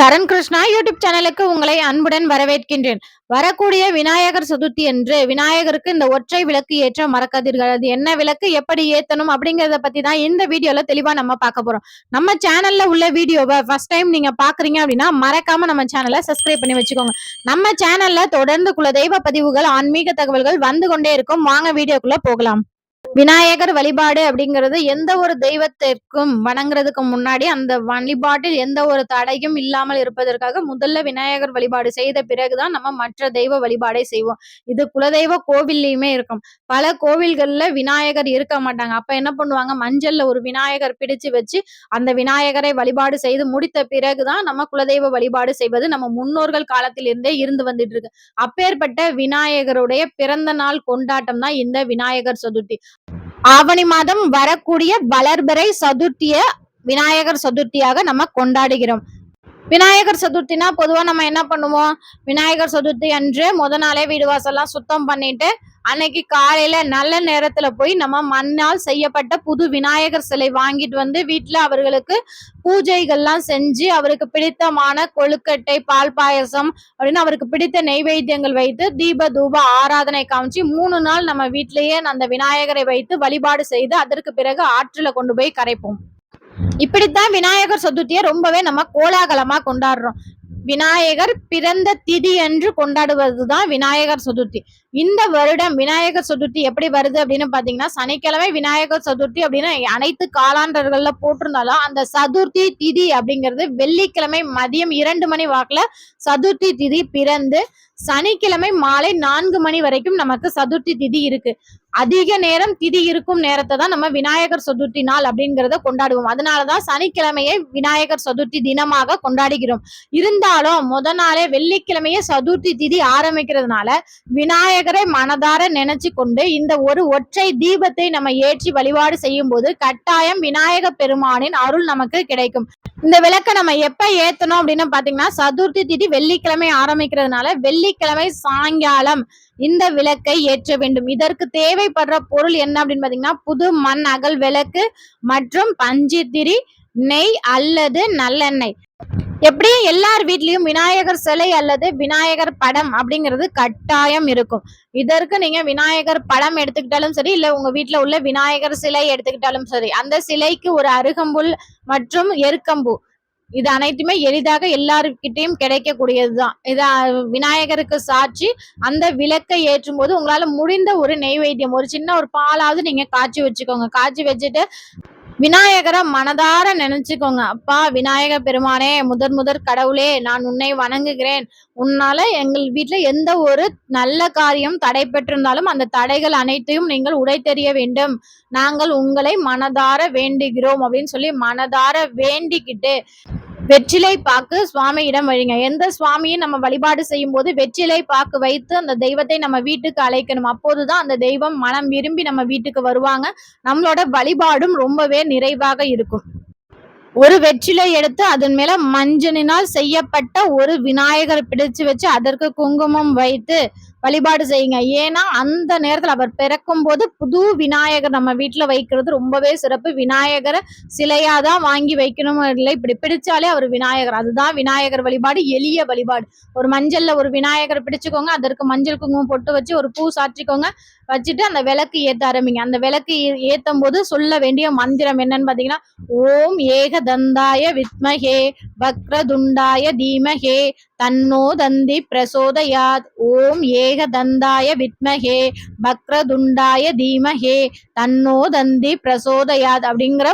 சரண் Krishna YouTube சேனலுக்கு உங்களை அன்புடன் வரவேற்கின்றேன். வரக்கூடிய விநாயகர் சதுர்த்தி என்று விநாயகருக்கு இந்த ஒற்றை விளக்கு ஏற்ற மறக்காதீர்கள். அது என்ன விளக்கு எப்படி ஏத்தணும் அப்படிங்கறத பத்தி தான் இந்த வீடியோல தெளிவா நம்ம பார்க்க போறோம். நம்ம சேனல்ல உள்ள வீடியோவை ஃபர்ஸ்ட் டைம் நீங்க பாக்குறீங்க அப்படின்னா மறக்காம நம்ம சேனலை சப்ஸ்கிரைப் பண்ணி வச்சுக்கோங்க. நம்ம சேனல்ல தொடர்ந்து குல தெய்வ பதிவுகள் ஆன்மீக தகவல்கள் வந்து கொண்டே இருக்கும். வாங்க வீடியோக்குள்ள போகலாம். விநாயகர் வழிபாடு அப்படிங்கிறது எந்த ஒரு தெய்வத்திற்கும் வணங்குறதுக்கு முன்னாடி அந்த வழிபாட்டில் எந்த ஒரு தடையும் இல்லாமல் இருப்பதற்காக முதல்ல விநாயகர் வழிபாடு செய்த பிறகுதான் நம்ம மற்ற தெய்வ வழிபாடை செய்வோம். இது குலதெய்வ கோவில்லையுமே இருக்கும். பல கோவில்கள்ல விநாயகர் இருக்க மாட்டாங்க. அப்ப என்ன பண்ணுவாங்க? மஞ்சள்ல ஒரு விநாயகர் பிடிச்சு வச்சு அந்த விநாயகரை வழிபாடு செய்து முடித்த பிறகுதான் நம்ம குலதெய்வ வழிபாடு செய்வது நம்ம முன்னோர்கள் காலத்திலிருந்தே இருந்து வந்துட்டு இருக்கு. அப்பேற்பட்ட விநாயகருடைய பிறந்த நாள் கொண்டாட்டம் தான் இந்த விநாயகர் சதுர்த்தி. ஆவணி மாதம் வரக்கூடிய வளர்பிறை சதுர்த்திய விநாயகர் சதுர்த்தியாக நம்ம கொண்டாடுகிறோம். விநாயகர் சதுர்த்தினா பொதுவா நம்ம என்ன பண்ணுவோம்? விநாயகர் சதுர்த்தி அன்று முத நாளே வீடு வாசல்லாம் சுத்தம் பண்ணிட்டு அன்னைக்கு காலையில நல்ல நேரத்துல போய் நம்ம மண்ணால் செய்யப்பட்ட புது விநாயகர் சிலை வாங்கிட்டு வந்து வீட்டுல அவர்களுக்கு பூஜைகள்லாம் செஞ்சு அவருக்கு பிடித்தமான கொழுக்கட்டை பால் பாயசம் அப்படின்னு அவருக்கு பிடித்த நெய்வேத்தியங்கள் வைத்து தீப தூப ஆராதனை காமிச்சு மூணு நாள் நம்ம வீட்டிலேயே அந்த விநாயகரை வைத்து வழிபாடு செய்து அதற்கு பிறகு ஆற்றுல கொண்டு போய் கரைப்போம். இப்படித்தான் விநாயகர் சதுர்த்தியை ரொம்பவே நம்ம கோலாகலமா கொண்டாடுறோம். விநாயகர் பிறந்த திதி என்று கொண்டாடுவதுதான் விநாயகர் சதுர்த்தி. இந்த வருடம் விநாயகர் சதுர்த்தி எப்படி வருது அப்படின்னு பாத்தீங்கன்னா சனிக்கிழமை விநாயகர் சதுர்த்தி அப்படின்னு அனைத்து காலாண்டர்கள்ல போட்டிருந்தாலும் அந்த சதுர்த்தி திதி அப்படிங்கிறது வெள்ளிக்கிழமை மதியம் இரண்டு மணி வாக்குல சதுர்த்தி திதி பிறந்து சனிக்கிழமை மாலை நான்கு மணி வரைக்கும் நமக்கு சதுர்த்தி திதி இருக்கு. அதிக நேரம் திதி இருக்கும் நேரத்தை தான் நம்ம விநாயகர் சதுர்த்தி நாள் அப்படிங்கிறத கொண்டாடுவோம். அதனாலதான் சனிக்கிழமையை விநாயகர் சதுர்த்தி தினமாக கொண்டாடுகிறோம். இருந்தாலும் முத நாளே வெள்ளிக்கிழமையே சதுர்த்தி திதி ஆரம்பிக்கிறதுனால விநாயகரை மனதார நினைச்சு கொண்டு இந்த ஒரு ஒற்றை தீபத்தை நம்ம ஏற்றி வழிபாடு செய்யும் போது கட்டாயம் விநாயக பெருமானின் அருள் நமக்கு கிடைக்கும். இந்த விளக்கை நம்ம எப்ப ஏத்தணும் அப்படின்னு பாத்தீங்கன்னா சதுர்த்தி திதி வெள்ளிக்கிழமை ஆரம்பிக்கிறதுனால வெள்ளி வெள்ளிக்கிழமை சாயங்காலம் இந்த விளக்கை ஏற்ற வேண்டும். இதற்கு தேவைப்படுற பொருள் என்ன அப்படின்னு பாத்தீங்கன்னா புது மண் அகல் விளக்கு மற்றும் பஞ்சுத்திரி நெய் அல்லது நல்லெண்ணெய். எப்படியும் எல்லார் வீட்லயும் விநாயகர் சிலை அல்லது விநாயகர் படம் அப்படிங்கிறது கட்டாயம் இருக்கும். இதற்கு நீங்க விநாயகர் படம் எடுத்துக்கிட்டாலும் சரி இல்ல உங்க வீட்டுல உள்ள விநாயகர் சிலை எடுத்துக்கிட்டாலும் சரி அந்த சிலைக்கு ஒரு அருகம்புல் மற்றும் எருக்கம்பூ இது அனைத்துமே எளிதாக எல்லாருக்கிட்டையும் கிடைக்கக்கூடியதுதான். இது விநாயகருக்கு சாட்சி அந்த விளக்கை ஏற்றும் போது உங்களால முடிந்த ஒரு நெய்வேத்தியம் ஒரு சின்ன ஒரு பாலாவது நீங்க காய்ச்சி வச்சுக்கோங்க. காய்ச்சி வச்சுட்டு விநாயகரை மனதார நினைச்சுக்கோங்க. அப்பா விநாயக பெருமானே முதற் முதற் கடவுளே நான் உன்னை வணங்குகிறேன். உன்னால எங்கள் வீட்டுல எந்த ஒரு நல்ல காரியம் தடை பெற்றிருந்தாலும் அந்த தடைகள் அனைத்தையும் நீங்கள் உடை தெரிய வேண்டும். நாங்கள் உங்களை மனதார வேண்டுகிறோம் அப்படின்னு சொல்லி மனதார வேண்டிக்கிட்டு வெற்றிலை பாக்கு சுவாமியிடம் வழிங்க. எந்த சுவாமியும் நம்ம வழிபாடு செய்யும் போது வெற்றிலை பாக்கு வைத்து அந்த தெய்வத்தை நம்ம வீட்டுக்கு அழைக்கணும். அப்போதுதான் அந்த தெய்வம் மனம் விரும்பி நம்ம வீட்டுக்கு வருவாங்க. நம்மளோட வழிபாடும் ரொம்பவே நிறைவாக இருக்கும். ஒரு வெற்றிலை எடுத்து அதன் மேல மஞ்சளினால் செய்யப்பட்ட ஒரு விநாயகர் பிடிச்சு வச்சு அதற்கு குங்குமம் வைத்து வழிபாடு செய்யுங்க. ஏன்னா அந்த நேரத்தில் அவர் பிறக்கும் போது புது விநாயகர் நம்ம வீட்டில் வைக்கிறது ரொம்பவே சிறப்பு. விநாயகரை சிலையாக தான் வாங்கி வைக்கணும் இல்லை இப்படி பிடிச்சாலே அவர் விநாயகர். அதுதான் விநாயகர் வழிபாடு எளிய வழிபாடு. ஒரு மஞ்சளில் ஒரு விநாயகரை பிடிச்சுக்கோங்க அதற்கு மஞ்சள் குங்குமம் பொட்டு வச்சு ஒரு பூ சாற்றிக்கோங்க. வச்சுட்டு அந்த விளக்கு ஏற்ற ஆரம்பிங்க. அந்த விளக்கு ஏற்றும் போது சொல்ல வேண்டிய மந்திரம் என்னன்னு பார்த்தீங்கன்னா ஓம் ஏக தந்தாய வித்மஹே வக்ரதுண்டாய தீமஹே தன்னோ தந்தி பிரசோதயாத். ஓம் ஏக தந்தாய வித்மஹே பக்ரதுண்டாய தீமஹே தன்னோ தந்தி பிரசோதயாத் அப்படிங்கிற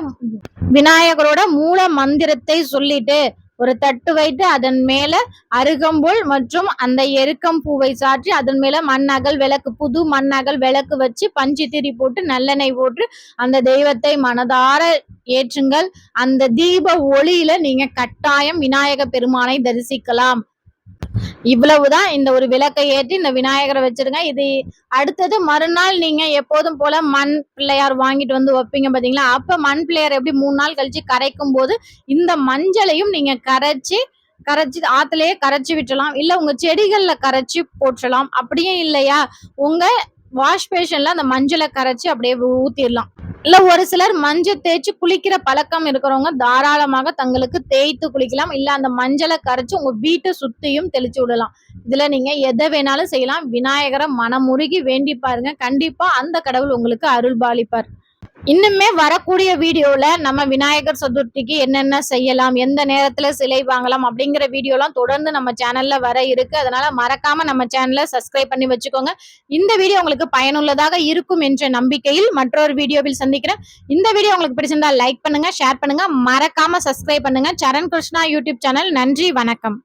விநாயகரோட மூல மந்திரத்தை சொல்லிட்டு ஒரு தட்டு வைத்து அதன் மேல அருகம்புல் மற்றும் அந்த எருக்கம் பூவை சாற்றி அதன் மேல மண்ணகல் விளக்கு புது மண்ணகல் விளக்கு வச்சு பஞ்சு திரி போட்டு நல்லெண்ணெய் போட்டு அந்த தெய்வத்தை மனதார ஏற்றுங்கள். அந்த தீப ஒளியில நீங்க கட்டாயம் விநாயக பெருமானை தரிசிக்கலாம். இவ்வளவுதான் இந்த ஒரு விளக்கை ஏற்றி இந்த விநாயகரை வச்சிருங்க. இது அடுத்தது மறுநாள் நீங்க எப்போதும் போல மண் பிள்ளையார் வாங்கிட்டு வந்து வைப்பீங்க பாத்தீங்களா? அப்ப மண் பிள்ளையார் எப்படி மூணு நாள் கழிச்சு கரைக்கும் போது இந்த மஞ்சளையும் நீங்க கரைச்சி கரைச்சி ஆத்துலயே கரைச்சி விட்டலாம். இல்ல உங்க செடிகள்ல கரைச்சி போட்டுடலாம் அப்படியே இல்லையா? உங்க வாஷ் பேஷன்ல அந்த மஞ்சளை கரைச்சி அப்படியே ஊத்திடலாம் இல்ல ஒரு சிலர் மஞ்சள் தேய்ச்சி குளிக்கிற பழக்கம் இருக்கிறவங்க தாராளமாக தங்களுக்கு தேய்த்து குளிக்கலாம். இல்ல அந்த மஞ்சளை கரைச்சு உங்க வீட்டை சுத்தியும் தெளிச்சு விடலாம். இதுல நீங்க எதை வேணாலும் செய்யலாம். விநாயகரை மனமுருகி வேண்டி பாருங்க. கண்டிப்பா அந்த கடவுள் உங்களுக்கு அருள் பாலிப்பார் இன்னுமே வரக்கூடிய வீடியோல நம்ம விநாயகர் சதுர்த்திக்கு என்னென்ன செய்யலாம் எந்த நேரத்துல சிலை வாங்கலாம் அப்படிங்கிற வீடியோலாம் தொடர்ந்து நம்ம சேனல்ல வர இருக்கு. அதனால மறக்காம நம்ம சேனலை சப்ஸ்கிரைப் பண்ணி வச்சுக்கோங்க. இந்த வீடியோ உங்களுக்கு பயனுள்ளதாக இருக்கும் என்ற நம்பிக்கையில் மற்றொரு வீடியோவில் சந்திக்கிறேன். இந்த வீடியோ உங்களுக்கு பிடிச்சிருந்தா லைக் பண்ணுங்க ஷேர் பண்ணுங்க. மறக்காம சப்ஸ்கிரைப் பண்ணுங்க. சரண் கிருஷ்ணா யூடியூப் சேனல் நன்றி வணக்கம்.